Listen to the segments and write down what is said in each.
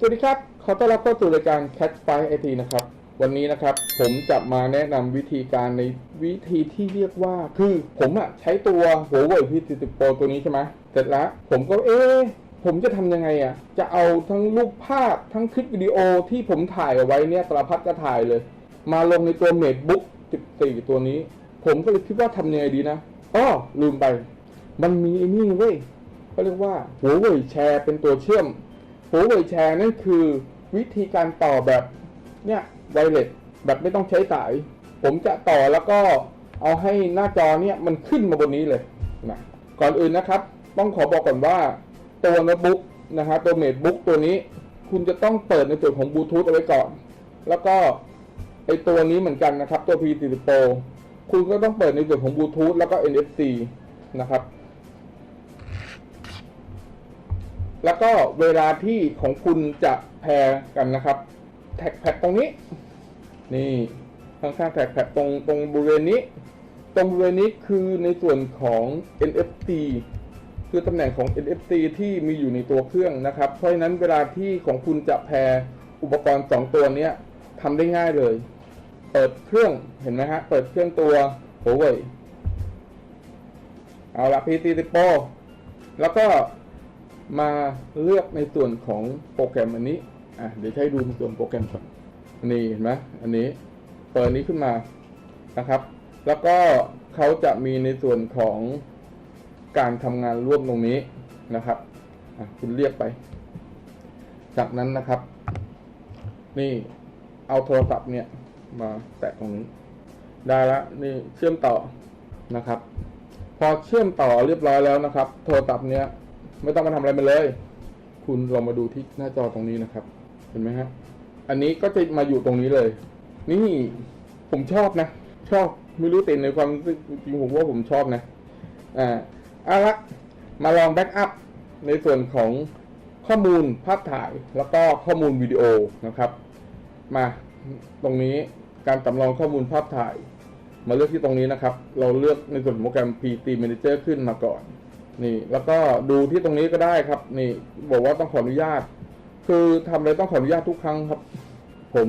สวัสดีครับ ขอต้อนรับเข้าสู่รายการ Catch Fire IT นะครับ วันนี้นะครับ ผมจะมาแนะนำวิธีการในวิธีที่เรียกว่า คือผมอะใช้ตัว Huawei P40 Pro ตัวนี้ใช่ไหมเสร็จแล้ว ผมก็เอ๊ะผมจะทำยังไงอะจะเอาทั้งรูปภาพทั้งคลิปวิดีโอที่ผมถ่ายเอาไว้เนี่ยสารพัดก็ถ่ายเลย มาลงในตัว MateBook 14 ตัวนี้ ผมก็เลยคิดว่าทำยังไงดีนะอ้อลืมไป มันมีไอ้นี่เว้ยเขาเรียกว่า Huawei Share เป็นตัวเชื่อม หัวเว่ยแชร์นั่นคือวิธีการต่อแบบเนี่ยไวเลสแบบไม่ต้องใช้สาย ผมจะต่อแล้วก็เอาให้หน้าจอเนี่ยมันขึ้นมาบนนี้เลยนะก่อนอื่นนะครับ ต้องขอบอกก่อนว่าตัวโน้ตบุ๊กนะฮะตัวเมดบุ๊กตัวนี้ คุณจะต้องเปิดในส่วนของบลูทูธเอาไว้ก่อน แล้วก็ไอตัวนี้เหมือนกันนะครับ ตัว P40 Pro คุณก็ต้องเปิดในส่วนของบลูทูธแล้วก็ NFC นะครับ แล้วก็เวลาที่ของคุณจะแพรกันนะครับ แท็กแพดตรงนี้ นี่ข้างๆแท็กแพดตรงตรงบริเวณนี้ ตรงบริเวณนี้คือในส่วนของ NFC คือตำแหน่งของ NFC ที่มีอยู่ในตัวเครื่องนะครับ เพราะฉะนั้นเวลาที่ของคุณจะแพรอุปกรณ์ 2 ตัวนี้ทำได้ง่ายเลย เปิดเครื่องเห็นไหมฮะ เปิดเครื่องตัว Huawei เอาละ P40 Pro แล้วก็ มาเลือกในส่วนของโปรแกรมอันนี้อะเดี๋ยวให้ดูส่วนโปรแกรมก่อนอันนี้เห็นไหมอันนี้เปิดนนี้ขึ้นมานะครับ แล้วก็เขาจะมีในส่วนของการทำงานร่วมตรงนี้นะครับอะคุณเรียกไป จากนั้นนะครับ นี่เอาโทรศัพท์เนี่ยมาแตะตรงนี้ ได้ละนี่เชื่อมต่อนะครับ พอเชื่อมต่อเรียบร้อยแล้วนะครับ โทรศัพท์เนี้ย ไม่ต้องมาทำอะไรมันเลย คุณลองมาดูที่หน้าจอตรงนี้นะครับ เห็นไหมฮะ อันนี้ก็จะมาอยู่ตรงนี้เลย นี่ผมชอบนะ ชอบไม่รู้ติดในความรู้สึกจริงผมว่าผมชอบนะ อ่าเอาละมาลองแบ็กอัพในส่วนของข้อมูลภาพถ่ายแล้วก็ข้อมูลวิดีโอนะครับ มาตรงนี้การสำรองข้อมูลภาพถ่าย มาเลือกที่ตรงนี้นะครับ เราเลือกในส่วนโปรแกรม PT Manager ขึ้นมาก่อน นี่ แล้วก็ดูที่ตรงนี้ก็ได้ครับ นี่ บอกว่าต้องขออนุญาต คือทำอะไรต้องขออนุญาตทุกครั้งครับ ผม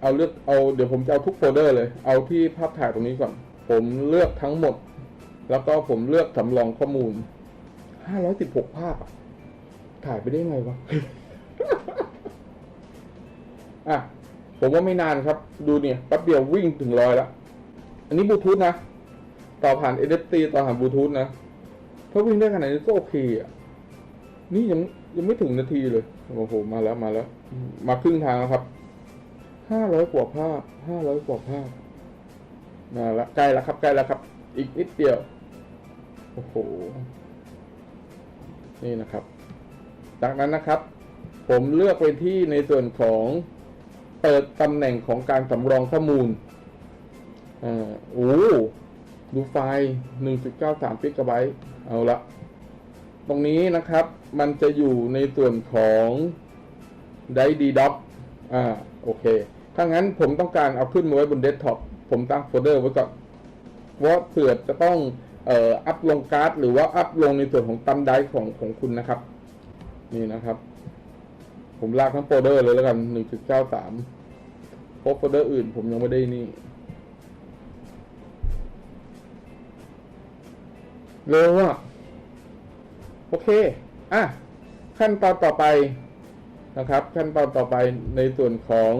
เอาเลือกเอาเดี๋ยวผมจะเอาทุกโฟลเดอร์เลย เอาที่ภาพถ่ายตรงนี้ก่อน ผมเลือกทั้งหมด แล้วก็ผมเลือกสำรองข้อมูล516ภาพอะถ่ายไปได้ไงวะอะผมว่าไม่นานครับ ดูเนี่ยแป๊บเดียววิ่งถึงร้อยแล้ว อันนี้บลูทูธนะ ต่อผ่าน NFC ต่อผ่านบลูทูธนะ ถ้าวิ่งได้ขนาดนี้ก็โอเคอะ นี่ยังยังไม่ถึงนาทีเลย โอ้โห มาแล้วมาแล้ว มาครึ่งทางแล้วครับ ห้าร้อยกว่าภาพ ห้าร้อยกว่าภาพ มาละใกล้แล้วครับใกล้แล้วครับ อีกนิดเดียว โอ้โห นี่นะครับ จากนั้นนะครับ ผมเลือกไปที่ในส่วนของเปิดตำแหน่งของการสำรองข้อมูลอ่าโอ้ดูไฟล์1.93กิกะไบต์ เอาละตรงนี้นะครับมันจะอยู่ในส่วนของไดดีด็อกอ่าโอเค ถ้างั้นผมต้องการเอาขึ้นมาไว้บนเดสก์ท็อปผมตั้งโฟลเดอร์ไว้ก่อนว่าเผื่อจะต้องเอ่ออัพลงการ์ดหรือว่าอัพลงในส่วนของตั้มไดร์ของของคุณนะครับ นี่นะครับ ผมลากทั้งโฟลเดอร์เลยแล้วกัน 1.93เพราะโฟลเดอร์อื่นผมยังไม่ได้นี่ เร็วอะโอเค อะ ขั้นตอนต่อไปนะครับ ขั้นตอนต่อไปในส่วนของ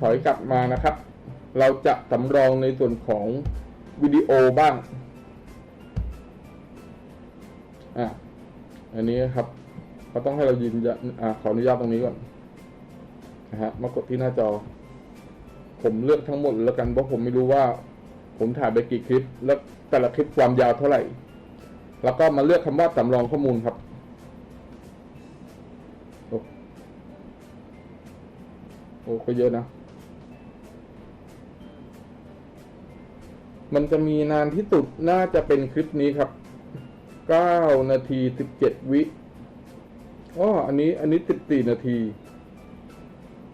ถอยกลับมานะครับ เราจะสำรองในส่วนของวิดีโอบ้าง อะ อันนี้ครับเขาต้องให้เรายืนยันอ่าขออนุญาตตรงนี้ก่อนนะฮะมากดที่หน้าจอ ผมเลือกทั้งหมดแล้วกันเพราะผมไม่รู้ว่า ผมถ่ายไปกี่คลิปแล้ว แต่ละคลิปความยาวเท่าไหร่ แล้วก็มาเลือกคำว่าสำรองข้อมูลครับ โอ้ก็เยอะนะ มันจะมีนานที่สุดน่าจะเป็นคลิปนี้ครับ 9 นาที 17 วิอ๋ออันนี้ อันนี้ 14 นาที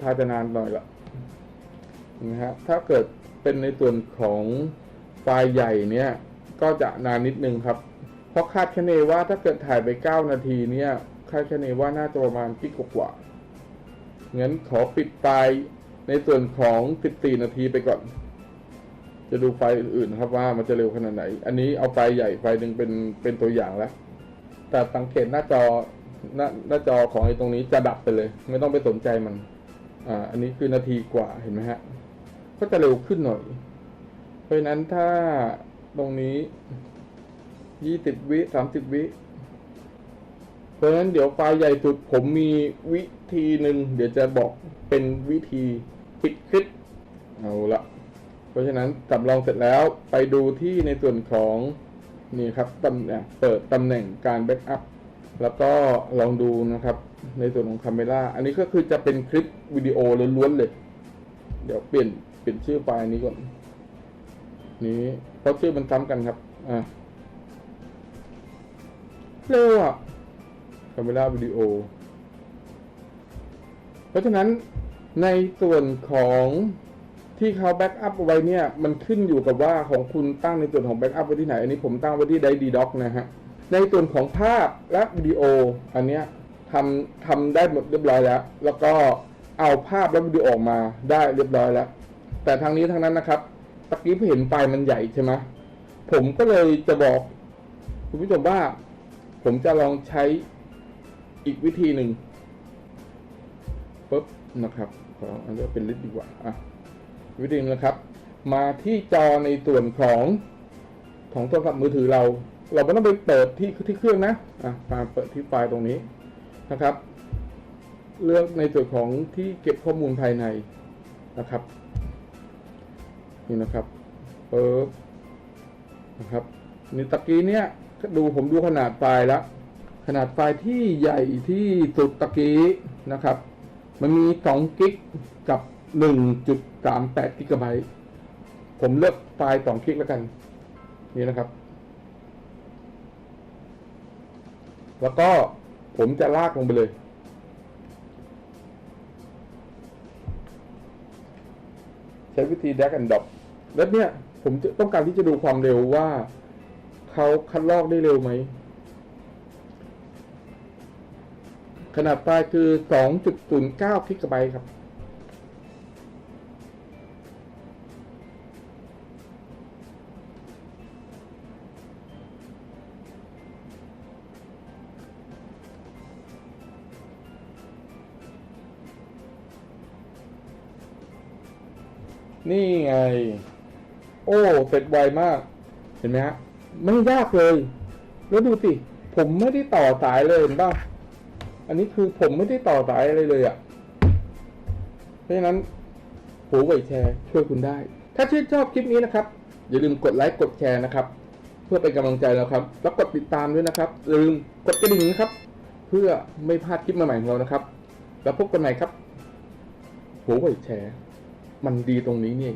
ถ้าจะนานหน่อยละนะฮะ ถ้าเกิดเป็นในส่วนของไฟล์ใหญ่เนี่ย ก็จะนานนิดนึงครับ เพราะคาดคะเนว่าถ้าเกิดถ่ายไป 9 นาทีเนี่ยคาดคะเนว่าน่าจะประมาณกิกกว่างั้นขอปิดไฟในส่วนของ 14 นาทีไปก่อน จะดูไฟอื่นๆครับว่ามันจะเร็วขนาดไหน อันนี้เอาไฟใหญ่ไฟหนึ่งเป็นเป็นตัวอย่างแล้ว แต่สังเกตหน้าจอหน้าหน้าจอของไอ้ตรงนี้จะดับไปเลย ไม่ต้องไปสนใจมัน อ่า อันนี้คือนาทีกว่าเห็นไหมฮะ ก็จะเร็วขึ้นหน่อย เพราะฉะนั้นถ้า ตรงนี้ยี่สิบวิสามสิบวิ เพราะฉะนั้นเดี๋ยวไฟล์ใหญ่สุดผมมีวิธีหนึ่งเดี๋ยวจะบอกเป็นวิธีปิดคลิปเอาละเพราะฉะนั้นจำลองเสร็จแล้วไปดูที่ในส่วนของนี่ครับตำแหน่งเปิดตำแหน่งการแบ็กอัพแล้วก็ลองดูนะครับ ในส่วนของคาเมล่าอันนี้ก็คือจะเป็นคลิปวิดีโอล้วนๆเลย เดี๋ยวเปลี่ยนเปลี่ยนชื่อไฟล์นี้ก่อน นี้เพราะชื่อมันซ้ำกันครับ อะเร็วอะคาเมล่าวิดีโอ เพราะฉะนั้นในส่วนของที่เขาแบ็กอัพเอาไว้เนี่ย มันขึ้นอยู่กับว่าของคุณตั้งในส่วนของแบ็กอัพไว้ที่ไหน อันนี้ผมตั้งไว้ที่ไดดีด็อกนะฮะ ในส่วนของภาพและวิดีโอ อันเนี้ยทำทำได้หมดเรียบร้อยแล้ว แล้วก็เอาภาพและวิดีโอออกมาได้เรียบร้อยแล้ว แต่ทางนี้ทางนั้นนะครับ ตะกี้เห็นไฟมันใหญ่ใช่ไหมผมก็เลยจะบอกคุณผู้ชมว่า ผมจะลองใช้อีกวิธีหนึ่งปุ๊บนะครับขออันนี้เป็นลิสต์ดีกว่าอะวิธีนึงนะครับ มาที่จอในส่วนของของโทรศัพท์มือถือเรา เราไม่ต้องไปเปิดที่ที่เครื่องนะอะมาเปิดที่ไฟล์ตรงนี้นะครับ เลือกในส่วนของที่เก็บข้อมูลภายในนะครับ นี่นะครับเปิดนะครับนี่ตะกี้เนี่ยดูผมดูขนาดไฟล์แล้วขนาดไฟล์ที่ใหญ่ที่สุดตะกี้นะครับ มันมี 2 กิกกับ 1.38 กิกะไบต์ผมเลือกไฟล์ 2 กิกแล้วกัน นี่นะครับ แล้วก็ผมจะลากลงไปเลย ใช้วิธี drag and drop แล้วเนี่ยผมต้องการที่จะดูความเร็วว่าเขาคัดลอกได้เร็วไหม ขนาดไฟล์คือ 2.09กิกะไบต์ครับ นี่ไง โอ้เสร็จไวมาก เห็นไหมฮะ ไม่ยากเลย แล้วดูสิ ผมไม่ได้ต่อสายเลยเห็นป่ะอันนี้คือผมไม่ได้ต่อสายอะไรเลยอะ่ะ เพราะฉะนั้นหูไวแชร์ช่วยคุณได้ ถ้าชื่นชอบคลิปนี้นะครับ อย่าลืมกดไลค์กดแชร์นะครับ เพื่อเป็นกำลังใจเราครับ แล้วกดติดตามด้วยนะครับอย่าลืมกดกระดิ่งนะครับ เพื่อไม่พลาดคลิปใหม่ๆของเรานะครับ แล้วพบกันใหม่ครับหูไวแชร์ มันดีตรงนี้นี่